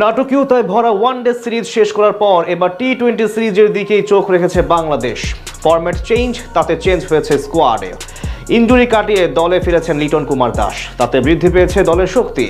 নাটকীয়তায় ভরা one day series শেষ করার পর এবার টি টোয়েন্টি সিরিজের দিকেই চোখ রেখেছে বাংলাদেশ। ফরম্যাট চেঞ্জ তাতে চেঞ্জ হয়েছে স্কোয়াডে ইঞ্জুরি কাটিয়ে দলে ফিরেছেন লিটন কুমার দাস। তাতে বৃদ্ধি পেয়েছে দলের শক্তি।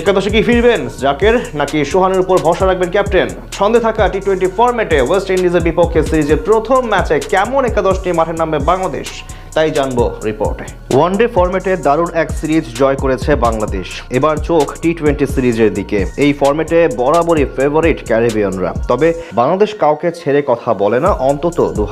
একাদশে কি ফিরবেন জাকের, নাকি সোহানের উপর ভরসা রাখবেন ক্যাপ্টেন? ছন্দে থাকা টি টোয়েন্টি ফরম্যাটে ওয়েস্ট ইন্ডিজের বিপক্ষে সিরিজের প্রথম ম্যাচে কেমন একাদশ নিয়ে মাঠে নামবে বাংলাদেশ? তাই জানব রিপোর্টে ওয়ানডে ফরম্যাটে দারুণ এক সিরিজ জয় করেছে বাংলাদেশ। এবার চোখ টি টোয়েন্টি সিরিজের দিকে। এই ফরম্যাটে বরাবরই ফেভারিট ক্যারিবিয়ানরা তবে বাংলাদেশ কাউকে ছেড়ে কথা বলে না, অন্তত দু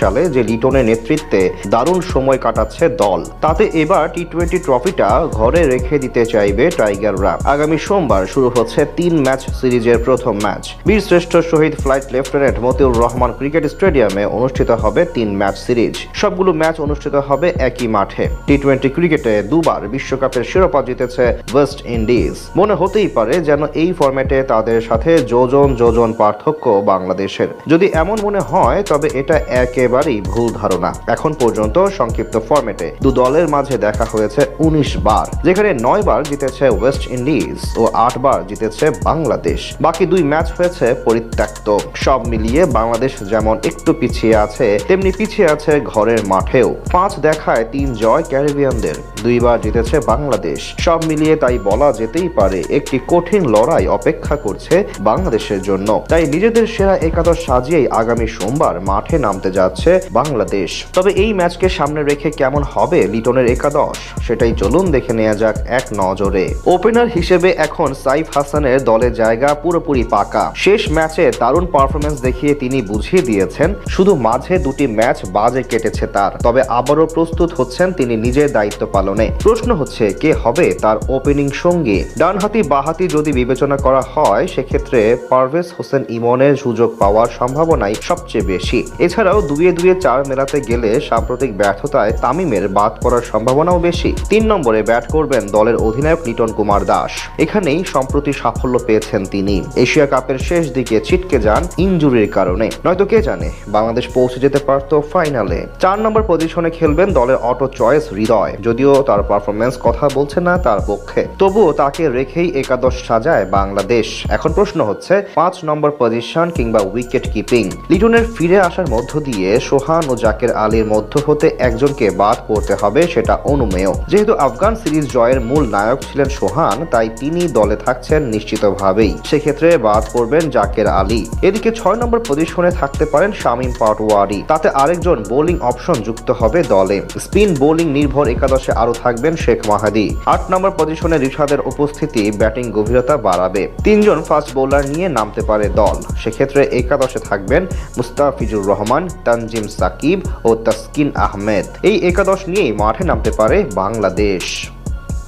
সালে যে লিটনের নেতৃত্বে দারুণ সময় কাটাচ্ছে দল, তাতে এবার টি টোয়েন্টি ট্রফিটা ঘরে রেখে দিতে চাইবে টাইগাররা আগামী সোমবার শুরু হচ্ছে তিন ম্যাচ সিরিজের প্রথম ম্যাচ। বীরশ্রেষ্ঠ শহীদ flight lieutenant Motiur Rahman cricket স্টেডিয়ামে অনুষ্ঠিত হবে তিন ম্যাচ সিরিজ। সবগুলো ম্যাচ অনুষ্ঠিত হবে একই মাঠে। টি টোয়েন্টি ক্রিকেটে দুবার বিশ্বকাপের শিরোপা জিতেছে ওয়েস্ট ইন্ডিজ মনে হতেই পারে যেন এই ফরম্যাটে তাদের সাথে যোজন যোজন পার্থক্য বাংলাদেশের। যদি এমন মনে হয়, তবে এটা একেবারেই ভুল ধারণা। এখন পর্যন্ত সংক্ষিপ্ত ফরম্যাটে দু দলের মাঝে দেখা হয়েছে উনিশ বার। যেখানে নয় বার জিতেছে ওয়েস্ট ইন্ডিজ ও আট বার জিতেছে বাংলাদেশ। বাকি দুই ম্যাচ হয়েছে পরিত্যক্ত। সব মিলিয়ে বাংলাদেশ যেমন একটু পিছিয়ে আছে, তেমনি পিছিয়ে আছে ঘরের মাঠেও। পাঁচ দেখায় তিন জয় ক্যারিবিয়ানদের। দুইবার জিতেছে বাংলাদেশ। সব মিলিয়ে তাই বলা যেতেই পারে একটি কঠিন লড়াই অপেক্ষা করছে বাংলাদেশের জন্য। তাই নিজেদের সেরা একাদশ সাজিয়েই আগামী সোমবার মাঠে নামতে যাচ্ছে বাংলাদেশ। তবে এই ম্যাচকে সামনে রেখে কেমন হবে লিটনের একাদশ? সেটাই চলুন দেখে নেওয়া যাক এক নজরে। ওপেনার হিসেবে এখন সাইফ হাসানের দলে জায়গা পুরোপুরি পাকা। শেষ ম্যাচে দারুণ পারফরমেন্স দেখিয়ে তিনি বুঝিয়ে দিয়েছেন, শুধু মাঝে দুটি ম্যাচ বাজে কেটেছে তার। তবে আবারও প্রস্তুত হচ্ছেন তিনি নিজের দায়িত্ব পালনে। প্রশ্ন হচ্ছে, কে হবে তার ওপেনিং সঙ্গী? ডানহাতি বাহাতি যদি বিবেচনা করা হয়, সেক্ষেত্রে পারভেজ হোসেন ইমনের সুযোগ পাওয়ার সম্ভাবনাই সবচেয়ে বেশি। এছাড়াও দুয়ে দুয়ে চার মেলাতে গেলে সাম্প্রতিক ব্যর্থতায় তামিমের বাদ পড়ার সম্ভাবনাও বেশি। তিন নম্বরে ব্যাট করবেন দলের অধিনায়ক লিটন কুমার দাস। এখানেই সম্প্রতি সাফল্য পেয়েছেন তিনি। এশিয়া কাপের শেষ দিকে ছিটকে যান ইনজুরির কারণে। নয়তো কে জানে, বাংলাদেশ পৌঁছে যেতে পারত ফাইনালে। চার নম্বর পজিশনে খেলবেন দলের অটো চয়েস হৃদয়। যদিও তার পারফরমেন্স কথা বলছে না তার পক্ষে। তবুও তাকে রেখেই একাদশ সাজায় বাংলাদেশ। এখন প্রশ্ন হচ্ছে, পাঁচ নম্বর পজিশন কিংবা উইকেট কিপিং। লিটনের ফিরে আসার মধ্য দিয়ে সোহান ও জাকের আলীর মধ্য হতে একজনকে বাদ করতে হবে, সেটা অনুমেয় যেহেতু আফগান সিরিজ জয়ের মূল নায়ক ছিলেন সোহান, তাই তিনি দলে থাকছেন নিশ্চিতভাবেই। সেক্ষেত্রে বাদ করবেন জাকের আলী। এদিকে ছয় নম্বর পজিশনে থাকতে পারেন শামীম পাটোয়ারি। তাতে আরেকজন বোলিং অপশন যুক্ত হবে দলে। স্পিন বোলিং নির্ভর একাদশে আরও থাকবেন শেখ মাহাদি। আট নম্বর পজিশনে রিশাদের উপস্থিতি ব্যাটিং গভীরতা বাড়াবে। তিনজন ফাস্ট বোলার নিয়ে নামতে পারে দল। সেক্ষেত্রে একাদশে থাকবেন মুস্তাফিজুর রহমান, তানজিম সাকিব ও তাসকিন আহমেদ। এই একাদশ নিয়েই মাঠে নামতে পারে বাংলাদেশ।